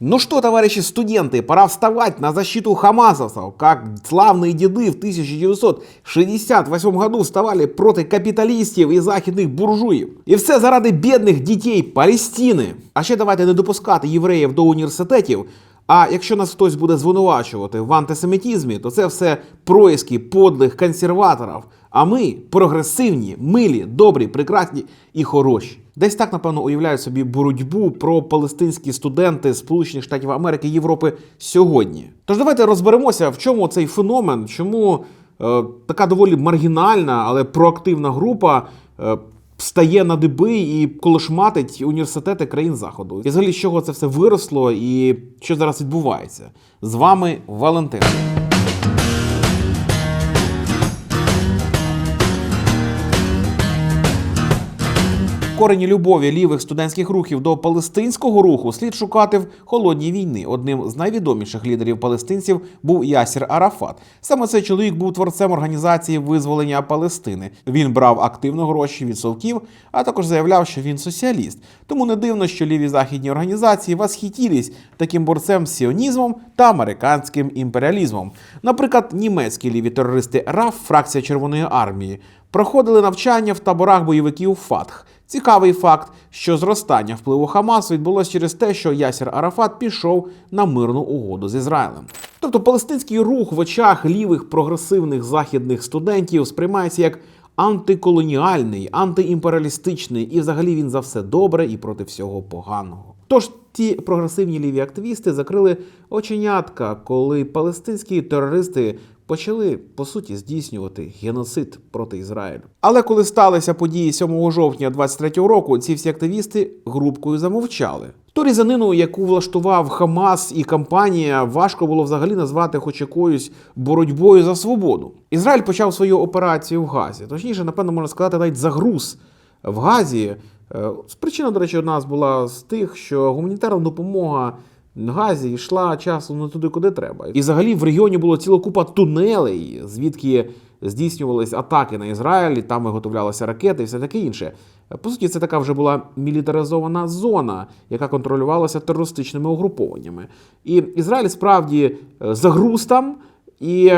Ну что, товарищи студенты, пора вставать на защиту хамасовцев, как славные деды в 1968 году вставали проти капіталістів і західних буржуїв. І все заради бідних дітей Палестини. А ще давайте не допускати євреїв до університетів. А якщо нас хтось буде звинувачувати в антисемітізмі, то це все происки подлих консерваторів. А ми прогресивні, милі, добрі, прекрасні і хороші. Десь так, напевно, уявляють собі боротьбу про палестинські студенти Сполучених Штатів Америки Європи сьогодні. Тож давайте розберемося, в чому цей феномен, чому е, така доволі маргінальна, але проактивна група. Е, Стає на диби і колошматить університети країн заходу. І взагалі з чого це все виросло і що зараз відбувається? З вами Валентин. Корені любові лівих студентських рухів до палестинського руху слід шукати в холодній війни. Одним з найвідоміших лідерів палестинців був Ясір Арафат. Саме цей чоловік був творцем організації визволення Палестини. Він брав активно гроші від совків, а також заявляв, що він соціаліст. Тому не дивно, що ліві західні організації восхитілись таким борцем з сіонізмом та американським імперіалізмом. Наприклад, німецькі ліві терористи РАФ, фракція Червоної армії, проходили навчання в таборах бойовиків ФАТХ. Цікавий факт, що зростання впливу Хамасу відбулося через те, що Ясір Арафат пішов на мирну угоду з Ізраїлем. Тобто палестинський рух в очах лівих прогресивних західних студентів сприймається як антиколоніальний, антиімперіалістичний, і взагалі він за все добре і проти всього поганого. Тож ті прогресивні ліві активісти закрили оченятка, коли палестинські терористи почали по суті здійснювати геноцид проти Ізраїлю. Але коли сталися події 7 жовтня 23-го року, ці всі активісти групкою замовчали. Ту різанину, яку влаштував Хамас і кампанія, важко було взагалі назвати хоч якоюсь боротьбою за свободу. Ізраїль почав свою операцію в Газі. Точніше, напевно, можна сказати, навіть загруз в Газі. Е, Причина, до речі, одна з була з тих, що гуманітарна допомога Газі йшла часом не туди, куди треба. І взагалі в регіоні було ціла купа тунелей, звідки здійснювались атаки на Ізраїль, там виготовлялися ракети і все таке інше. По суті, це така вже була мілітаризована зона, яка контролювалася терористичними угрупованнями. І Ізраїль справді е, загруз там, і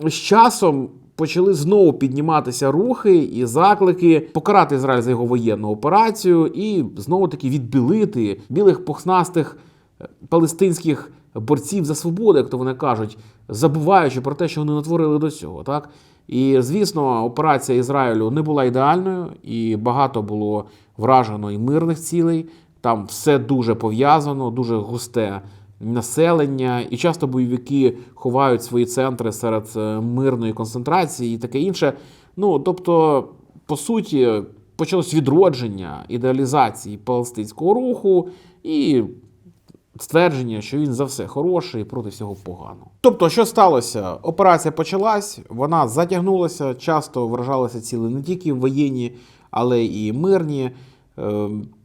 з часом. Почали знову підніматися рухи і заклики покарати Ізраїль за його воєнну операцію і знову таки відбілити білих пухнастих палестинських борців за свободу, як то вони кажуть, забуваючи про те, що вони натворили до цього. Так? І звісно, операція Ізраїлю не була ідеальною, і багато було вражено і мирних цілей. Там все дуже пов'язано, дуже густе населення, і часто бойовики ховають свої центри серед е, мирної концентрації і таке інше. Ну тобто, по суті, почалось відродження ідеалізації палестинського руху і ствердження, що він за все хороший і проти всього погано. Тобто, що сталося? Операція почалась, вона затягнулася, часто вражалися ціли не тільки воєнні, але і мирні.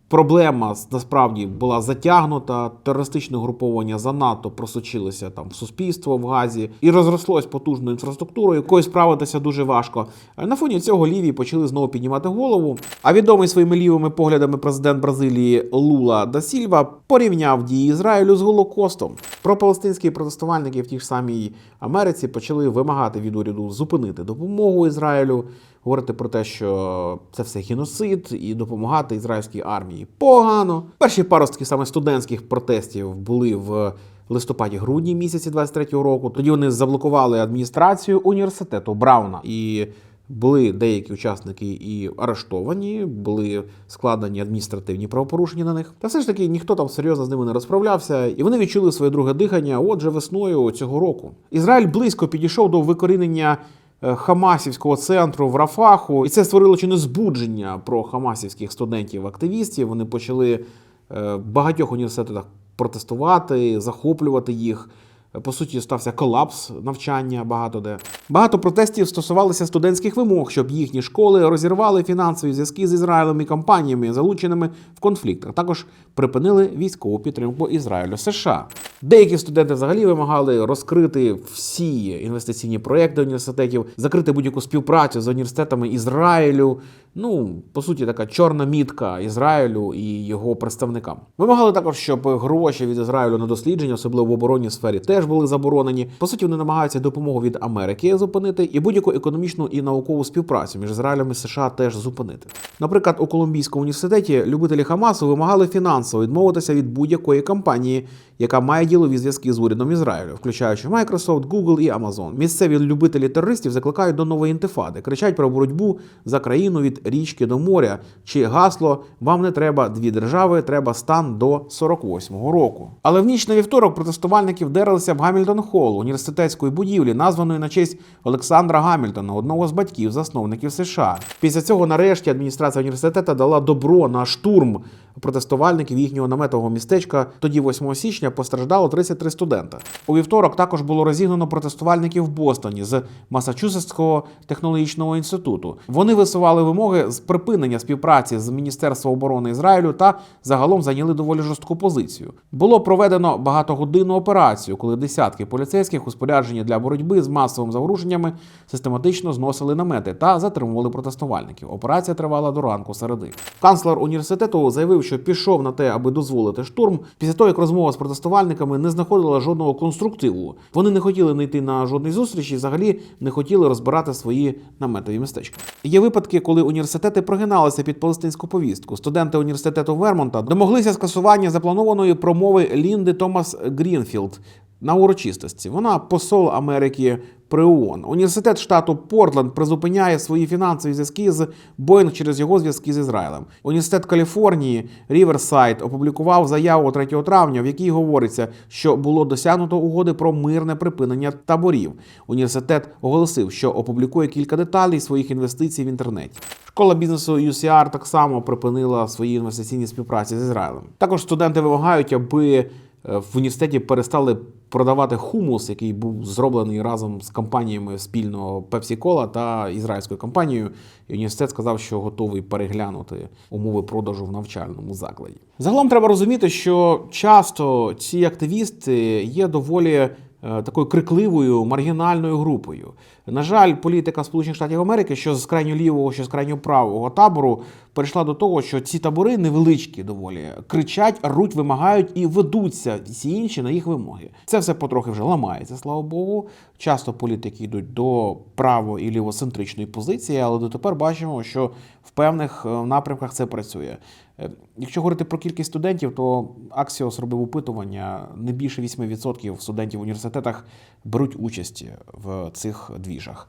Проблема насправді була затягнута. Терористичне угруповання занадто просочилося там в суспільство в Газі і розрослось потужною інфраструктурою, якою справитися дуже важко. На фоні цього ліві почали знову піднімати голову. А відомий своїми лівими поглядами президент Бразилії Лула да Сільва порівняв дії Ізраїлю з Голокостом. Пропалестинські протестувальники в тій ж самій Америці почали вимагати від уряду зупинити допомогу Ізраїлю говорити про те, що це все геноцид і допомагати ізраїльській армії погано. Перші паростки саме студентських протестів були в листопаді-грудні місяці 23-го року. Тоді вони заблокували адміністрацію університету Брауна і. Були деякі учасники і арештовані, були складені адміністративні правопорушення на них. Та все ж таки ніхто там серйозно з ними не розправлявся, і вони відчули своє друге дихання. Отже, весною цього року Ізраїль близько підійшов до викорінення Хамасівського центру в Рафаху, і це створило чи не збудження про хамасівських студентів-активістів. Вони почали е, в багатьох університетах протестувати, захоплювати їх. По суті, стався колапс навчання багато де. Багато протестів стосувалися студентських вимог, щоб їхні школи розірвали фінансові зв'язки з Ізраїлем і компаніями, залученими в конфлікт, а також припинили військову підтримку Ізраїлю США. Деякі студенти взагалі вимагали розкрити всі інвестиційні проекти університетів, закрити будь-яку співпрацю з університетами Ізраїлю. Ну, по суті, така чорна мітка Ізраїлю і його представникам. Вимагали також, щоб гроші від Ізраїлю на дослідження, особливо в оборонній сфері, теж були заборонені. По суті, вони намагаються допомогу від Америки зупинити і будь-яку економічну і наукову співпрацю між Ізраїлем і США теж зупинити. Наприклад, у Колумбійському університеті любителі Хамасу вимагали фінансово відмовитися від будь-якої компанії, яка має ділові зв'язки з урядом Ізраїлю, включаючи Microsoft, Google і Amazon. Місцеві любителі терористів закликають до нової інтифади, кричать про боротьбу за країну від річки до моря. Чи гасло вам не треба дві держави, треба стан до 48-го року. Але в ніч на вівторок протестувальники вдерлися в Гамільтон Холл університетської будівлі, названої на честь Олександра Гамільтона, одного з батьків засновників США. Після цього, нарешті, адміністрація університету дала добро на штурм протестувальників їхнього наметового містечка. Тоді, 8 січня, постраждало 33 студента. У вівторок також було розігнано протестувальників в Бостоні з Масачусетського технологічного інституту. Вони висували вимоги з припинення співпраці з Міністерством оборони Ізраїлю та загалом зайняли доволі жорстку позицію. Було проведено багатогодинну операцію, коли десятки поліцейських у спорядженні для боротьби з масовими заворушеннями систематично зносили намети та затримували протестувальників. Операція тривала до ранку середи. Канцлер університету заявив, що пішов на те, аби дозволити штурм. Після того, як розмова з протестувальниками не знаходила жодного конструктиву. Вони не хотіли не йти на жодної зустрічі, і взагалі не хотіли розбирати свої наметові містечка. Є випадки, коли університети прогиналися під палестинську повістку. Студенти університету Вермонта домоглися скасування запланованої промови Лінди Томас Грінфілд на урочистості. Вона посол Америки при ООН. Університет штату Портленд призупиняє свої фінансові зв'язки з Боїнг через його зв'язки з Ізраїлем. Університет Каліфорнії Ріверсайд опублікував заяву 3 травня, в якій говориться, що було досягнуто угоди про мирне припинення таборів. Університет оголосив, що опублікує кілька деталей своїх інвестицій в інтернеті. Школа бізнесу UCR так само припинила свої інвестиційні співпраці з Ізраїлем. Також студенти вимагають, аби в університеті перестали продавати хумус, який був зроблений разом з компаніями спільно Pepsi Cola та ізраїльською компанією. І університет сказав, що готовий переглянути умови продажу в навчальному закладі. Загалом треба розуміти, що часто ці активісти є доволі е, такою крикливою маргінальною групою. На жаль, політика Сполучених Штатів Америки, що з крайньо лівого, що з крайньо правого табору, перейшла до того, що ці табори невеличкі доволі кричать, руть, вимагають і ведуться всі інші на їх вимоги. Це все потрохи вже ламається, слава Богу. Часто політики йдуть до право і лівоцентричної позиції, але дотепер бачимо, що в певних е, напрямках це працює. Е, Якщо говорити про кількість студентів, то Axios робив опитування. Не більше 8% студентів в університетах беруть участь в цих двіжах.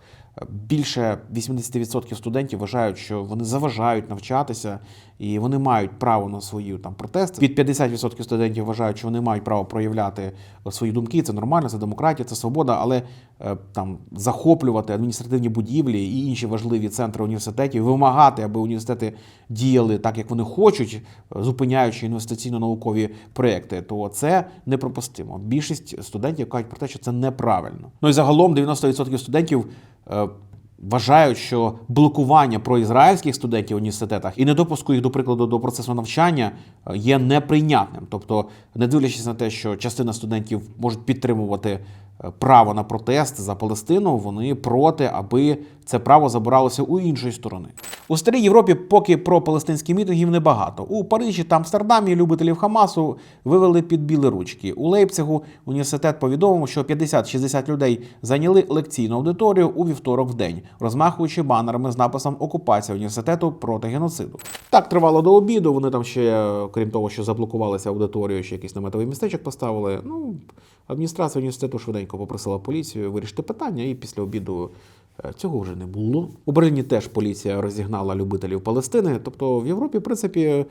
Більше 80% студентів вважають, що вони заважають навчатися і вони мають право на свої там протести. Від 50% студентів вважають, що вони мають право проявляти свої думки. Це нормально, це демократія, це свобода, але е, там захоплювати адміністративні будівлі і інші важливі центри університетів, вимагати, аби університети діяли так, як вони хочуть, зупиняючи інвестиційно-наукові проекти, то це неприпустимо. Більшість студентів кажуть про те, що це неправильно. Ну і загалом 90% студентів. е, Вважають, що блокування проізраїльських студентів в університетах і недопуску їх, до прикладу, до процесу навчання е, є неприйнятним. Тобто, не дивлячись на те, що частина студентів можуть підтримувати право на протест за Палестину, вони проти, аби це право забиралося у іншої сторони. У старій Європі поки про палестинські мітингів небагато. У Парижі та Амстердамі любителів Хамасу вивели під білі ручки. У Лейпцигу університет повідомив, що 50-60 людей зайняли лекційну аудиторію у вівторок в день, розмахуючи банерами з написом Окупація університету проти геноциду. Так тривало до обіду. Вони там ще, крім того, що заблокувалися аудиторію, ще якийсь наметовий містечок поставили. Ну, адміністрація університету швиденько попросила поліцію вирішити питання, і після обіду. е, Цього вже не було. У Берліні теж поліція розігнала любителів Палестини. Тобто в Європі, в принципі,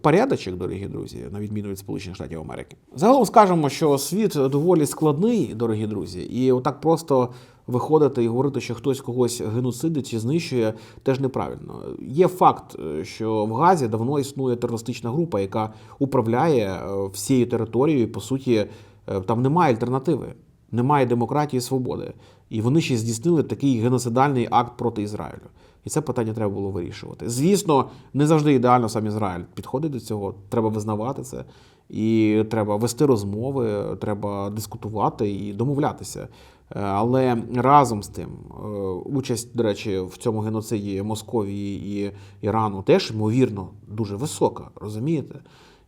порядочок, дорогі друзі, на відміну від Сполучених Штатів Америки. Загалом скажемо, що світ доволі складний, дорогі друзі, і отак просто виходити і говорити, що хтось когось геноцидить чи знищує, теж неправильно. Є факт, е, що в Газі давно існує терористична група, яка управляє е, всією територією. По суті, е, там немає альтернативи. Немає демократії і свободи. І вони ще здійснили такий геноцидальний акт проти Ізраїлю. І це питання треба було вирішувати. Звісно, не завжди ідеально сам Ізраїль підходить до цього, треба визнавати це. і треба вести розмови, треба дискутувати і домовлятися. Е, Але разом з тим, е, участь, до речі, в цьому геноциді Московії і Ірану теж, ймовірно, дуже висока, розумієте?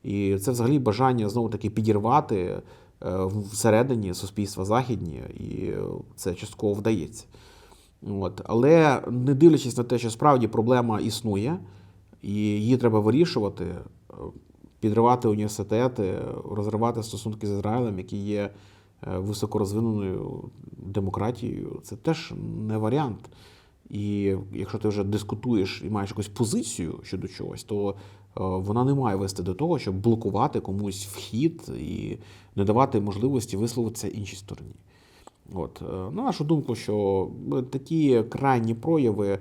І це взагалі бажання знову таки підірвати всередині суспільства західні, і це частково вдається. От. Але не дивлячись на те, що справді проблема існує, і її треба вирішувати, е, підривати університети, розривати стосунки з Ізраїлем, які є е, високорозвиненою демократією, це теж не варіант. І якщо ти вже дискутуєш і маєш якусь позицію щодо чогось, то е, вона не має вести до того, щоб блокувати комусь вхід і не давати можливості висловитися іншій стороні. От, е, на нашу думку, що е, такі крайні прояви,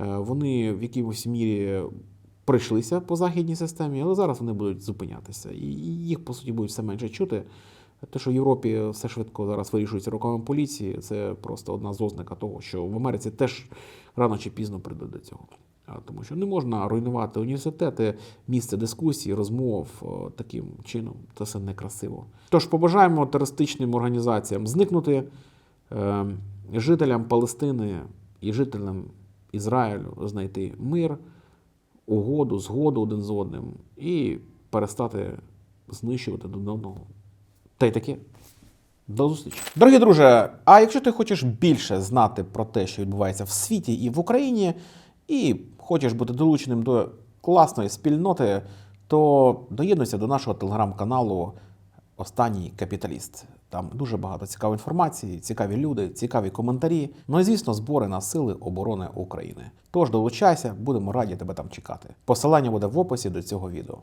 вони в якійсь мірі пройшлися по західній системі, але зараз вони будуть зупинятися. І їх, по суті, будуть все менше чути. Те, що в Європі все швидко зараз вирішується руками поліції, це просто одна з ознака того, що в Америці теж рано чи пізно прийде до цього. Тому що не можна руйнувати університети, місце дискусій, розмов таким чином. Це все некрасиво. Тож побажаємо терористичним організаціям зникнути, е, жителям Палестини і жителям Ізраїлю знайти мир, угоду, згоду один з одним і перестати знищувати один одного. Та й таке. До зустрічі. Дорогі друже, а якщо ти хочеш більше знати про те, що відбувається в світі і в Україні, і хочеш бути долученим до класної спільноти, то доєднуйся до нашого телеграм-каналу Останній капіталіст. Там дуже багато цікавої інформації, цікаві люди, цікаві коментарі. Ну і звісно, збори на сили оборони України. Тож долучайся, будемо раді тебе там чекати. Посилання буде в описі до цього відео.